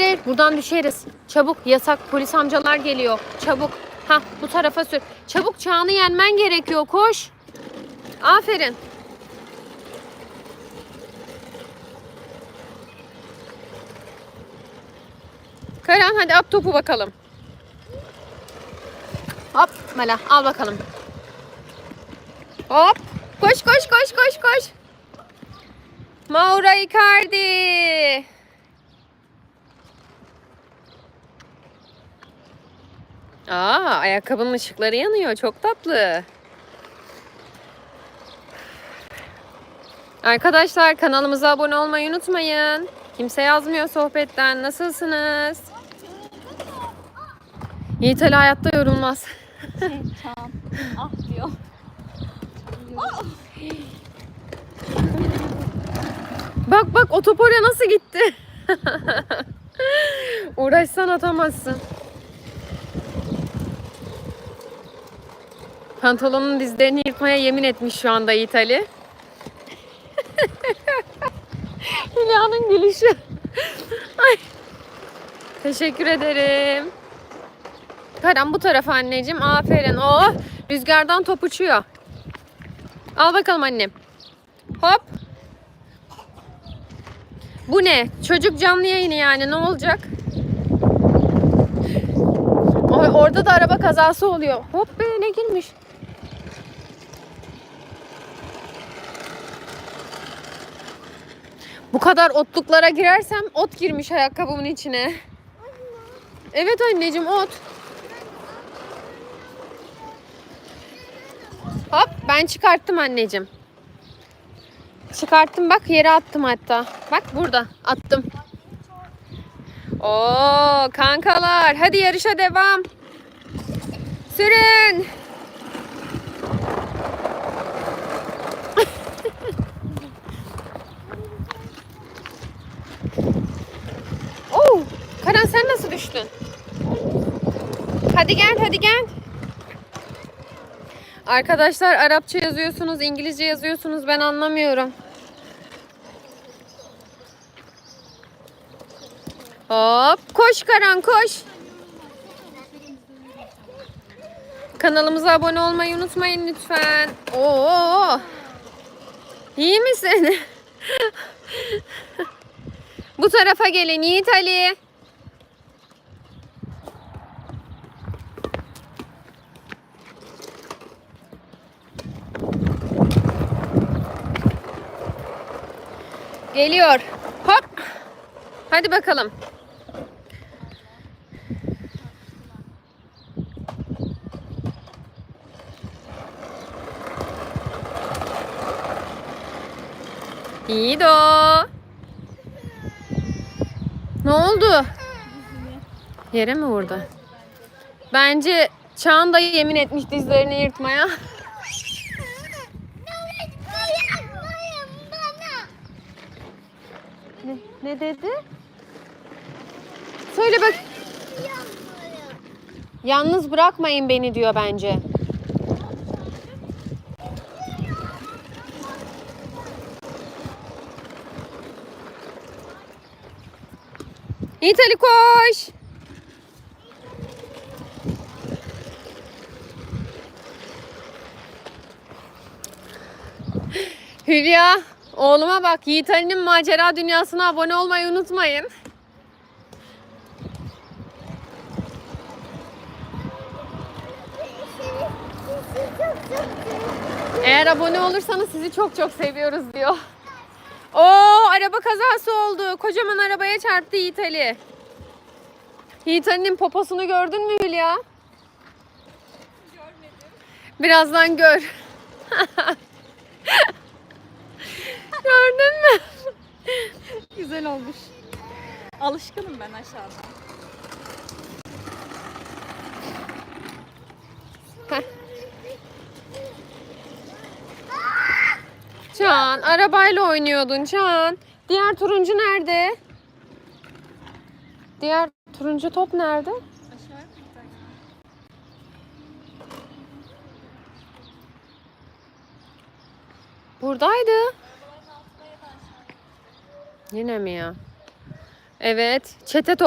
hayır buradan düşeriz. Çabuk yasak polis amcalar geliyor. Çabuk. Ha bu tarafa sür. Çabuk Çağan'ı yenmen gerekiyor koş. Aferin. Karan hadi at topu bakalım. Hop Mela al bakalım. Hop. Koş koş koş koş koş. Maura Icardi. Aa, ayakkabının ışıkları yanıyor. Çok tatlı. Arkadaşlar kanalımıza abone olmayı unutmayın. Kimse yazmıyor sohbetten. Nasılsınız? Yiğit Ali hayatta yorulmaz. Tamam. Ah diyor. Bak bak o top oraya nasıl gitti? Uğraşsan atamazsın. Pantolonun dizlerini yırtmaya yemin etmiş şu anda Yiğit Ali. Hülya'nın gülüşü. Ay. Teşekkür ederim. Karan bu tarafa anneciğim. Aferin. Oh, rüzgardan top uçuyor. Al bakalım annem. Hop. Bu ne? Çocuk canlı yayını yani ne olacak? Orada da araba kazası oluyor. Hop be ne girmiş? Bu kadar otluklara girersem ot girmiş ayakkabımın içine. Evet anneciğim ot. Hop ben çıkarttım anneciğim. Çıkarttım bak yere attım hatta. Bak burada attım. Oo kankalar hadi yarışa devam. Sürün. Oo, Karan sen nasıl düştün? Hadi gel hadi gel. Arkadaşlar Arapça yazıyorsunuz, İngilizce yazıyorsunuz ben anlamıyorum. Hop koş Karan koş. Kanalımıza abone olmayı unutmayın lütfen. Oo. İyi misin? Bu tarafa gelin Yiğit Ali. Geliyor. Hop. Hadi bakalım. İyi de o. Ne oldu? Yere mi vurdu? Bence Çağan da yemin etmiş dizlerini yırtmaya. Ne, ne dedi? Söyle bak. Yalnız bırakmayın beni diyor bence. Yiğit koş. Hülya, oğluma bak. Yiğit Ali'nin macera dünyasına abone olmayı unutmayın. Eğer abone olursanız sizi çok çok seviyoruz diyor. Oo araba kazası oldu. Kocaman arabaya çarptı Yiğit Ali. Yiğit Ali'nin poposunu gördün mü Hülya? Görmedim. Birazdan gör. Gördün mü? Güzel olmuş. Alışkınım ben aşağıda. Can, arabayla oynuyordun Can. Diğer turuncu nerede? Diğer turuncu top nerede? Buradaydı. Arabaların altında ya da aşağıya. Yine mi ya? Evet. Çete top.